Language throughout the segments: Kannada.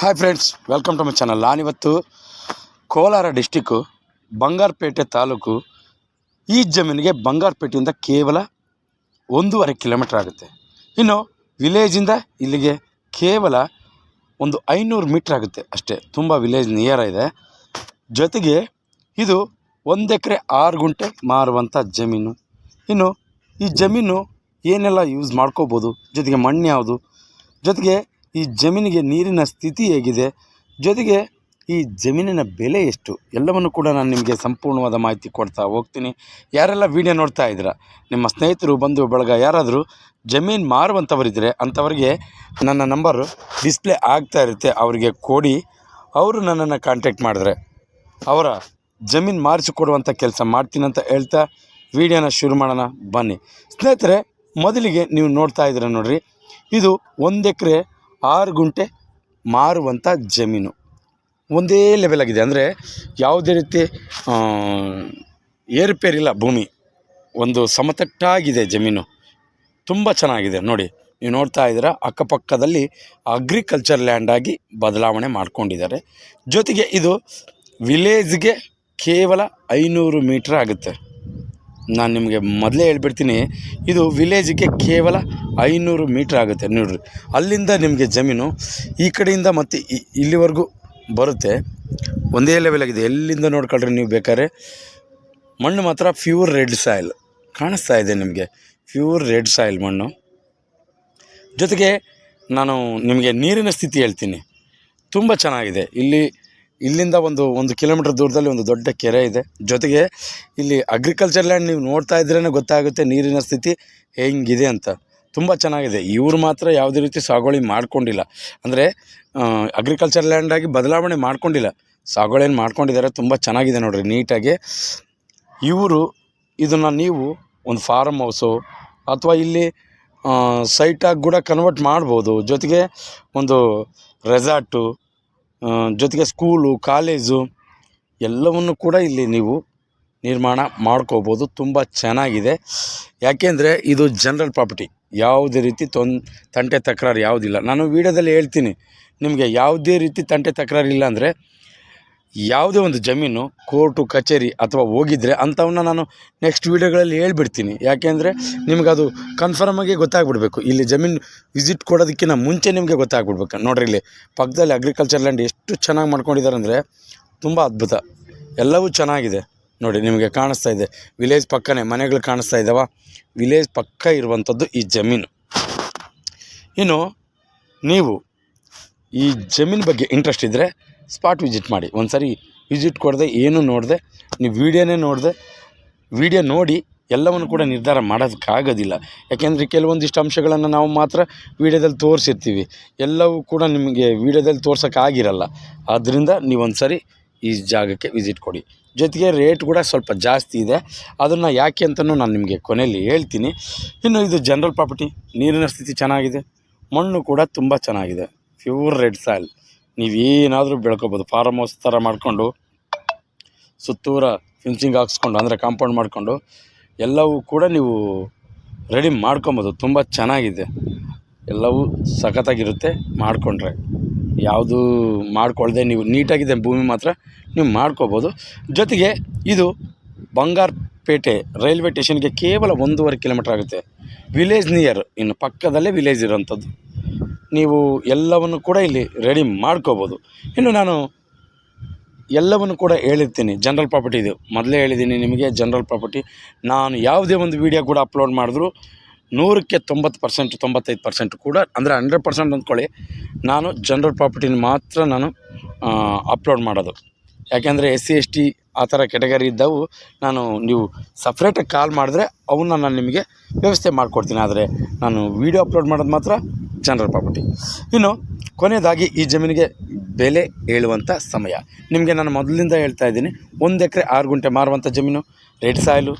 Hi friends welcome to my channel ನಾನಿವತ್ತು ಕೋಲಾರ ಡಿಸ್ಟಿಕ್ಕು ಬಂಗಾರಪೇಟೆ ತಾಲೂಕು ಈ ಜಮೀನಿಗೆ ಬಂಗಾರಪೇಟೆಯಿಂದ ಕೇವಲ ಒಂದೂವರೆ ಕಿಲೋಮೀಟ್ರ್ ಆಗುತ್ತೆ. ಇನ್ನು ವಿಲೇಜಿಂದ ಇಲ್ಲಿಗೆ ಕೇವಲ ಒಂದು ಐನೂರು ಮೀಟ್ರ್ ಆಗುತ್ತೆ ಅಷ್ಟೇ. ತುಂಬ ವಿಲೇಜ್ ನಿಯರ್ ಇದೆ. ಜೊತೆಗೆ ಇದು ಒಂದು ಎಕರೆ ಆರು ಗುಂಟೆ ಮಾರುವಂಥ ಜಮೀನು. ಇನ್ನು ಈ ಜಮೀನು ಏನೆಲ್ಲ ಯೂಸ್ ಮಾಡ್ಕೋಬೋದು? ಜೊತೆಗೆ ಮಣ್ಣು ಯಾವುದು? ಜೊತೆಗೆ ಈ ಜಮೀನಿಗೆ ನೀರಿನ ಸ್ಥಿತಿ ಹೇಗಿದೆ? ಜೊತೆಗೆ ಈ ಜಮೀನಿನ ಬೆಲೆ ಎಷ್ಟು? ಎಲ್ಲವನ್ನು ಕೂಡ ನಾನು ನಿಮಗೆ ಸಂಪೂರ್ಣವಾದ ಮಾಹಿತಿ ಕೊಡ್ತಾ ಹೋಗ್ತೀನಿ. ಯಾರೆಲ್ಲ ವೀಡಿಯೋ ನೋಡ್ತಾ ಇದ್ದೀರಾ, ನಿಮ್ಮ ಸ್ನೇಹಿತರು ಬಂಧು ಬಳಗ, ಯಾರಾದರೂ ಜಮೀನು ಮಾರುವಂಥವರಿದ್ದರೆ ಅಂಥವ್ರಿಗೆ ನನ್ನ ನಂಬರು ಡಿಸ್ಪ್ಲೇ ಆಗ್ತಾ ಇರುತ್ತೆ. ಅವರಿಗೆ ಕೊಡಿ. ಅವರು ನನ್ನನ್ನು ಕಾಂಟ್ಯಾಕ್ಟ್ ಮಾಡಿದ್ರೆ ಅವರ ಜಮೀನು ಮಾರಿಸಿಕೊಡುವಂಥ ಕೆಲಸ ಮಾಡ್ತೀನಿ ಅಂತ ಹೇಳ್ತಾ ವೀಡಿಯೋನ ಶುರು ಮಾಡೋಣ. ಬನ್ನಿ. ಸ್ನೇಹಿತರೆ, ಮೊದಲಿಗೆ ನೀವು ನೋಡ್ತಾ ಇದ್ದೀರ ನೋಡಿರಿ. ಇದು ಒಂದು ಎಕರೆ ಆರು ಗುಂಟೆ ಮಾರುವಂಥ ಜಮೀನು. ಒಂದೇ ಲೆವೆಲ್ ಆಗಿದೆ. ಅಂದರೆ ಯಾವುದೇ ರೀತಿ ಏರುಪೇರಿಲ್ಲ ಭೂಮಿ. ಒಂದು ಸಮತಟ್ಟಾಗಿದೆ ಜಮೀನು. ತುಂಬ ಚೆನ್ನಾಗಿದೆ. ನೋಡಿ, ನೀವು ನೋಡ್ತಾ ಇದ್ದೀರಾ, ಅಕ್ಕಪಕ್ಕದಲ್ಲಿ ಅಗ್ರಿಕಲ್ಚರ್ ಲ್ಯಾಂಡಾಗಿ ಬದಲಾವಣೆ ಮಾಡ್ಕೊಂಡಿದ್ದಾರೆ. ಜೊತೆಗೆ ಇದು ವಿಲೇಜ್ಗೆ ಕೇವಲ ಐನೂರು ಮೀಟ್ರ್ ಆಗುತ್ತೆ. ನಾನು ನಿಮಗೆ ಮೊದಲೇ ಹೇಳ್ಬಿಡ್ತೀನಿ, ಇದು ವಿಲೇಜಿಗೆ ಕೇವಲ ಐನೂರು ಮೀಟ್ರ್ ಆಗುತ್ತೆ ನೋಡಿರಿ. ಅಲ್ಲಿಂದ ನಿಮಗೆ ಜಮೀನು, ಈ ಕಡೆಯಿಂದ ಮತ್ತು ಇಲ್ಲಿವರೆಗೂ ಬರುತ್ತೆ. ಒಂದೇ ಲೆವೆಲ್ ಆಗಿದೆ. ಎಲ್ಲಿಂದ ನೋಡ್ಕೊಳ್ರಿ ನೀವು ಬೇಕಾದ್ರೆ, ಮಣ್ಣು ಮಾತ್ರ ಪ್ಯೂರ್ ರೆಡ್ ಸಾಯಿಲ್ ಕಾಣಿಸ್ತಾ ಇದೆ ನಿಮಗೆ. ಪ್ಯೂರ್ ರೆಡ್ ಸಾಯಿಲ್ ಮಣ್ಣು. ಜೊತೆಗೆ ನಾನು ನಿಮಗೆ ನೀರಿನ ಸ್ಥಿತಿ ಹೇಳ್ತೀನಿ. ತುಂಬ ಚೆನ್ನಾಗಿದೆ. ಇಲ್ಲಿ ಇಲ್ಲಿಂದ ಒಂದು ಒಂದು ಕಿಲೋಮೀಟ್ರ್ ದೂರದಲ್ಲಿ ಒಂದು ದೊಡ್ಡ ಕೆರೆ ಇದೆ. ಜೊತೆಗೆ ಇಲ್ಲಿ ಅಗ್ರಿಕಲ್ಚರ್ ಲ್ಯಾಂಡ್ ನೀವು ನೋಡ್ತಾ ಇದ್ರೇ ಗೊತ್ತಾಗುತ್ತೆ ನೀರಿನ ಸ್ಥಿತಿ ಹೆಂಗಿದೆ ಅಂತ. ತುಂಬ ಚೆನ್ನಾಗಿದೆ. ಇವರು ಮಾತ್ರ ಯಾವುದೇ ರೀತಿ ಸಾಗುವಳಿ ಮಾಡ್ಕೊಂಡಿಲ್ಲ. ಅಂದರೆ ಅಗ್ರಿಕಲ್ಚರ್ ಲ್ಯಾಂಡಾಗಿ ಬದಲಾವಣೆ ಮಾಡ್ಕೊಂಡಿಲ್ಲ. ಸಾಗುವಳಿಯನ್ನು ಮಾಡ್ಕೊಂಡಿದ್ದಾರೆ. ತುಂಬ ಚೆನ್ನಾಗಿದೆ ನೋಡಿರಿ, ನೀಟಾಗಿ. ಇವರು ಇದನ್ನು ನೀವು ಒಂದು ಫಾರಮ್ ಹೌಸು ಅಥವಾ ಇಲ್ಲಿ ಸೈಟಾಗಿ ಕೂಡ ಕನ್ವರ್ಟ್ ಮಾಡ್ಬೋದು. ಜೊತೆಗೆ ಒಂದು ರೆಸಾರ್ಟು ಜೊತೆಗೆ ಸ್ಕೂಲು, ಕಾಲೇಜು ಎಲ್ಲವನ್ನು ಕೂಡ ಇಲ್ಲಿ ನೀವು ನಿರ್ಮಾಣ ಮಾಡ್ಕೋಬೋದು. ತುಂಬ ಚೆನ್ನಾಗಿದೆ. ಯಾಕೆಂದರೆ ಇದು ಜನರಲ್ ಪ್ರಾಪರ್ಟಿ. ಯಾವುದೇ ರೀತಿ ತೊನ್, ತಂಟೆ ತಕರಾರು ಯಾವುದಿಲ್ಲ. ನಾನು ವೀಡಿಯೋದಲ್ಲಿ ಹೇಳ್ತೀನಿ, ನಿಮಗೆ ಯಾವುದೇ ರೀತಿ ತಂಟೆ ತಕರಾರು ಇಲ್ಲ ಅಂದರೆ ಯಾವುದೇ ಒಂದು ಜಮೀನು ಕೋರ್ಟು, ಕಚೇರಿ ಅಥವಾ ಹೋಗಿದ್ರೆ ಅಂಥವನ್ನ ನಾನು ನೆಕ್ಸ್ಟ್ ವೀಡಿಯೋಗಳಲ್ಲಿ ಹೇಳ್ಬಿಡ್ತೀನಿ. ಯಾಕೆಂದರೆ ನಿಮಗದು ಕನ್ಫರ್ಮಾಗಿ ಗೊತ್ತಾಗ್ಬಿಡ್ಬೇಕು. ಇಲ್ಲಿ ಜಮೀನು ವಿಸಿಟ್ ಕೊಡೋದಕ್ಕಿಂತ ಮುಂಚೆ ನಿಮಗೆ ಗೊತ್ತಾಗ್ಬಿಡ್ಬೇಕು. ನೋಡ್ರಿ ಇಲ್ಲಿ ಪಕ್ಕದಲ್ಲಿ ಅಗ್ರಿಕಲ್ಚರ್ ಲ್ಯಾಂಡ್ ಎಷ್ಟು ಚೆನ್ನಾಗಿ ಮಾಡ್ಕೊಂಡಿದ್ದಾರೆ ಅಂದರೆ ತುಂಬ ಅದ್ಭುತ. ಎಲ್ಲವೂ ಚೆನ್ನಾಗಿದೆ. ನೋಡಿ ನಿಮಗೆ ಕಾಣಿಸ್ತಾ ಇದೆ. ವಿಲೇಜ್ ಪಕ್ಕನೇ, ಮನೆಗಳು ಕಾಣಿಸ್ತಾ ಇದ್ದಾವ ವಿಲೇಜ್ ಪಕ್ಕ ಇರುವಂಥದ್ದು ಈ ಜಮೀನು. ಇನ್ನು ನೀವು ಈ ಜಮೀನು ಬಗ್ಗೆ ಇಂಟ್ರೆಸ್ಟ್ ಇದ್ದರೆ ಸ್ಪಾಟ್ ವಿಸಿಟ್ ಮಾಡಿ. ಒಂದು ಸರಿ ವಿಸಿಟ್ ಕೊಡದೆ, ಏನು ನೋಡದೆ, ನೀವು ವೀಡಿಯೋನೇ ನೋಡದೆ, ವೀಡಿಯೋ ನೋಡಿ ಎಲ್ಲವನ್ನು ಕೂಡ ನಿರ್ಧಾರ ಮಾಡೋದಕ್ಕಾಗೋದಿಲ್ಲ. ಯಾಕೆಂದರೆ ಕೆಲವೊಂದಿಷ್ಟು ಅಂಶಗಳನ್ನು ನಾವು ಮಾತ್ರ ವೀಡಿಯೋದಲ್ಲಿ ತೋರಿಸಿರ್ತೀವಿ. ಎಲ್ಲವೂ ಕೂಡ ನಿಮಗೆ ವೀಡಿಯೋದಲ್ಲಿ ತೋರ್ಸೋಕ್ಕಾಗಿರಲ್ಲ. ಆದ್ದರಿಂದ ನೀವು ಒಂದು ಸರಿ ಈ ಜಾಗಕ್ಕೆ ವಿಸಿಟ್ ಕೊಡಿ. ಜೊತೆಗೆ ರೇಟ್ ಕೂಡ ಸ್ವಲ್ಪ ಜಾಸ್ತಿ ಇದೆ. ಅದನ್ನು ಯಾಕೆ ಅಂತಲೂ ನಾನು ನಿಮಗೆ ಕೊನೆಯಲ್ಲಿ ಹೇಳ್ತೀನಿ. ಇನ್ನು ಇದು ಜನರಲ್ ಪ್ರಾಪರ್ಟಿ, ನೀರಿನ ಸ್ಥಿತಿ ಚೆನ್ನಾಗಿದೆ. ಮಣ್ಣು ಕೂಡ ತುಂಬ ಚೆನ್ನಾಗಿದೆ. Pure red soil. ನೀವೇನಾದರೂ ಬೆಳ್ಕೊಬೋದು ಫಾರಮ್ ಹೌಸ್ ಥರ ಮಾಡಿಕೊಂಡು, ಸುತ್ತೂರ ಫಿನ್ಸಿಂಗ್ ಹಾಕ್ಸ್ಕೊಂಡು, ಅಂದರೆ ಕಾಂಪೌಂಡ್ ಮಾಡಿಕೊಂಡು, ಎಲ್ಲವೂ ಕೂಡ ನೀವು ರೆಡಿ ಮಾಡ್ಕೊಬೋದು. ತುಂಬ ಚೆನ್ನಾಗಿದೆ. ಎಲ್ಲವೂ ಸಖತ್ತಾಗಿರುತ್ತೆ ಮಾಡಿಕೊಂಡ್ರೆ. ಯಾವುದು ಮಾಡ್ಕೊಳ್ದೆ ನೀವು ನೀಟಾಗಿದೆ ಭೂಮಿ ಮಾತ್ರ ನೀವು ಮಾಡ್ಕೋಬೋದು. ಜೊತೆಗೆ ಇದು ಬಂಗಾರಪೇಟೆ ರೈಲ್ವೆ ಸ್ಟೇಷನ್ಗೆ ಕೇವಲ ಒಂದೂವರೆ ಕಿಲೋಮೀಟ್ರ್ ಆಗುತ್ತೆ. ವಿಲೇಜ್ ನಿಯರ್ ಇನ್ನು ಪಕ್ಕದಲ್ಲೇ ವಿಲೇಜ್ ಇರೋಂಥದ್ದು ನೀವು ಎಲ್ಲವನ್ನು ಕೂಡ ಇಲ್ಲಿ ರೆಡಿ ಮಾಡ್ಕೋಬೋದು. ಇನ್ನು ನಾನು ಎಲ್ಲವನ್ನು ಕೂಡ ಹೇಳಿರ್ತೀನಿ. ಜನರಲ್ ಪ್ರಾಪರ್ಟಿ ಇದು. ಮೊದಲೇ ಹೇಳಿದ್ದೀನಿ ನಿಮಗೆ ಜನರಲ್ ಪ್ರಾಪರ್ಟಿ ನಾನು ಯಾವುದೇ ಒಂದು ವೀಡಿಯೋ ಕೂಡ ಅಪ್ಲೋಡ್ ಮಾಡಿದ್ರು ನೂರಕ್ಕೆ ತೊಂಬತ್ತು ಪರ್ಸೆಂಟ್ ತೊಂಬತ್ತೈದು ಪರ್ಸೆಂಟ್ ಕೂಡ, ಅಂದರೆ ಹಂಡ್ರೆಡ್ ಪರ್ಸೆಂಟ್ ಅಂದ್ಕೊಳ್ಳಿ, ನಾನು ಜನರಲ್ ಪ್ರಾಪರ್ಟಿನ ಮಾತ್ರ ನಾನು ಅಪ್ಲೋಡ್ ಮಾಡೋದು. ಯಾಕೆಂದರೆ ಎಸ್ ಸಿ, ಎಸ್ ಟಿ ಆ ಥರ ಕೆಟಗರಿ ಇದ್ದವು. ನಾನು ನೀವು ಸಪ್ರೇಟಾಗಿ ಕಾಲ್ ಮಾಡಿದ್ರೆ ಅವನ್ನ ನಾನು ನಿಮಗೆ ವ್ಯವಸ್ಥೆ ಮಾಡಿಕೊಡ್ತೀನಿ. ಆದರೆ ನಾನು ವೀಡಿಯೋ ಅಪ್ಲೋಡ್ ಮಾಡೋದು ಮಾತ್ರ ಜನರಲ್ ಪ್ರಾಪರ್ಟಿ. ಇನ್ನು ಕೊನೆಯದಾಗಿ ಈ ಜಮೀನಿಗೆ ಬೆಲೆ ಹೇಳುವಂಥ ಸಮಯ. ನಿಮಗೆ ನಾನು ಮೊದಲಿಂದ ಹೇಳ್ತಾ ಇದ್ದೀನಿ, ಒಂದು ಎಕರೆ ಆರು ಗುಂಟೆ ಮಾರುವಂಥ ಜಮೀನು, ರೆಡ್ ಸಾಯಿಲು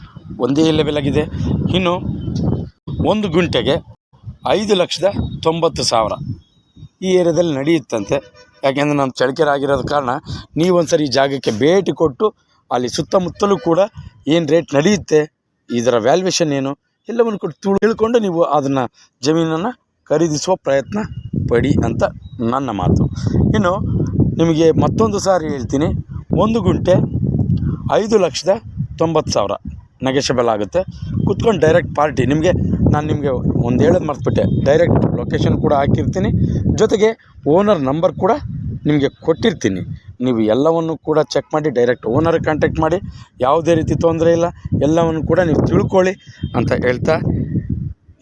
ಒಂದೇ ಲೆವೆಲ್ ಆಗಿದೆ ಇನ್ನು ಒಂದು ಗುಂಟೆಗೆ ಐದು ಲಕ್ಷದ ತೊಂಬತ್ತು ಸಾವಿರ. ಈ ಏರಿಯಾದಲ್ಲಿ ನಡೆಯುತ್ತಂತೆ. ಯಾಕೆಂದರೆ ನಾನು ಚಳಿಕೆರೆ ಆಗಿರೋದ ಕಾರಣ ನೀವೊಂದು ಸರಿ ಈ ಜಾಗಕ್ಕೆ ಭೇಟಿ ಕೊಟ್ಟು ಅಲ್ಲಿ ಸುತ್ತಮುತ್ತಲೂ ಕೂಡ ಏನು ರೇಟ್ ನಡೆಯುತ್ತೆ, ಇದರ ವ್ಯಾಲ್ಯೂಯೇಷನ್ ಏನು, ಎಲ್ಲವನ್ನು ಕೊಟ್ಟು ತುಳು ತಿಳ್ಕೊಂಡು ನೀವು ಅದನ್ನು ಜಮೀನನ್ನು ಖರೀದಿಸುವ ಪ್ರಯತ್ನ ಪಡಿ ಅಂತ ನನ್ನ ಮಾತು. ಇನ್ನು ನಿಮಗೆ ಮತ್ತೊಂದು ಸಾರಿ ಹೇಳ್ತೀನಿ. ಒಂದು ಗುಂಟೆ ಐದು ಲಕ್ಷದ ತೊಂಬತ್ತು ಸಾವಿರ ನೆಗೆಷಬಲ್ ಆಗುತ್ತೆ. ಕುತ್ಕೊಂಡು ಡೈರೆಕ್ಟ್ ಪಾರ್ಟಿ ನಿಮಗೆ, ನಾನು ನಿಮಗೆ ಒಂದು ಹೇಳೋದು ಮರ್ತುಬಿಟ್ಟೆ. ಡೈರೆಕ್ಟ್ ಲೊಕೇಶನ್ ಕೂಡ ಹಾಕಿರ್ತೀನಿ. ಜೊತೆಗೆ ಓನರ್ ನಂಬರ್ ಕೂಡ ನಿಮಗೆ ಕೊಟ್ಟಿರ್ತೀನಿ. ನೀವು ಎಲ್ಲವನ್ನು ಕೂಡ ಚೆಕ್ ಮಾಡಿ ಡೈರೆಕ್ಟ್ ಓನರ್ ಕಾಂಟ್ಯಾಕ್ಟ್ ಮಾಡಿ. ಯಾವುದೇ ರೀತಿ ತೊಂದರೆ ಇಲ್ಲ. ಎಲ್ಲವನ್ನು ಕೂಡ ನೀವು ತಿಳ್ಕೊಳ್ಳಿ ಅಂತ ಹೇಳ್ತಾ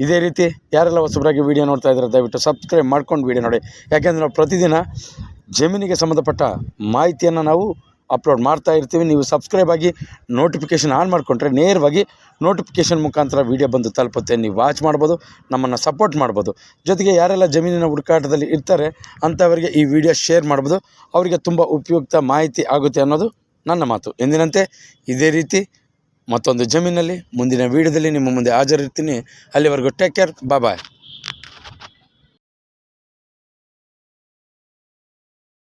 ಇದೇ ರೀತಿ ಯಾರೆಲ್ಲ ಹೊಸಬರಾಗಿ ವೀಡಿಯೋ ನೋಡ್ತಾ ಇದ್ದಾರೆ, ದಯವಿಟ್ಟು ಸಬ್ಸ್ಕ್ರೈಬ್ ಮಾಡ್ಕೊಂಡು ವೀಡಿಯೋ ನೋಡಿ. ಯಾಕೆಂದರೆ ನಾವು ಪ್ರತಿದಿನ ಜಮೀನಿಗೆ ಸಂಬಂಧಪಟ್ಟ ಮಾಹಿತಿಯನ್ನು ನಾವು ಅಪ್ಲೋಡ್ ಮಾಡ್ತಾ ಇರ್ತೀವಿ. ನೀವು ಸಬ್ಸ್ಕ್ರೈಬ್ ಆಗಿ ನೋಟಿಫಿಕೇಶನ್ ಆನ್ ಮಾಡಿಕೊಂಡ್ರೆ ನೇರವಾಗಿ ನೋಟಿಫಿಕೇಷನ್ ಮುಖಾಂತರ ವೀಡಿಯೋ ಬಂದು ತಲುಪುತ್ತೆ. ನೀವು ವಾಚ್ ಮಾಡ್ಬೋದು, ನಮ್ಮನ್ನು ಸಪೋರ್ಟ್ ಮಾಡ್ಬೋದು. ಜೊತೆಗೆ ಯಾರೆಲ್ಲ ಜಮೀನಿನ ಹುಡುಕಾಟದಲ್ಲಿ ಇರ್ತಾರೆ, ಅಂಥವರಿಗೆ ಈ ವಿಡಿಯೋ ಶೇರ್ ಮಾಡ್ಬೋದು. ಅವರಿಗೆ ತುಂಬ ಉಪಯುಕ್ತ ಮಾಹಿತಿ ಆಗುತ್ತೆ ಅನ್ನೋದು ನನ್ನ ಮಾತು. ಎಂದಿನಂತೆ ಇದೇ ರೀತಿ ಮತ್ತೊಂದು ಜಮೀನಲ್ಲಿ ಮುಂದಿನ ವೀಡಿಯೋದಲ್ಲಿ ನಿಮ್ಮ ಮುಂದೆ ಹಾಜರಿರ್ತೀನಿ. ಅಲ್ಲಿವರೆಗೂ ಟೇಕ್ ಕೇರ್ ಬಾಯ್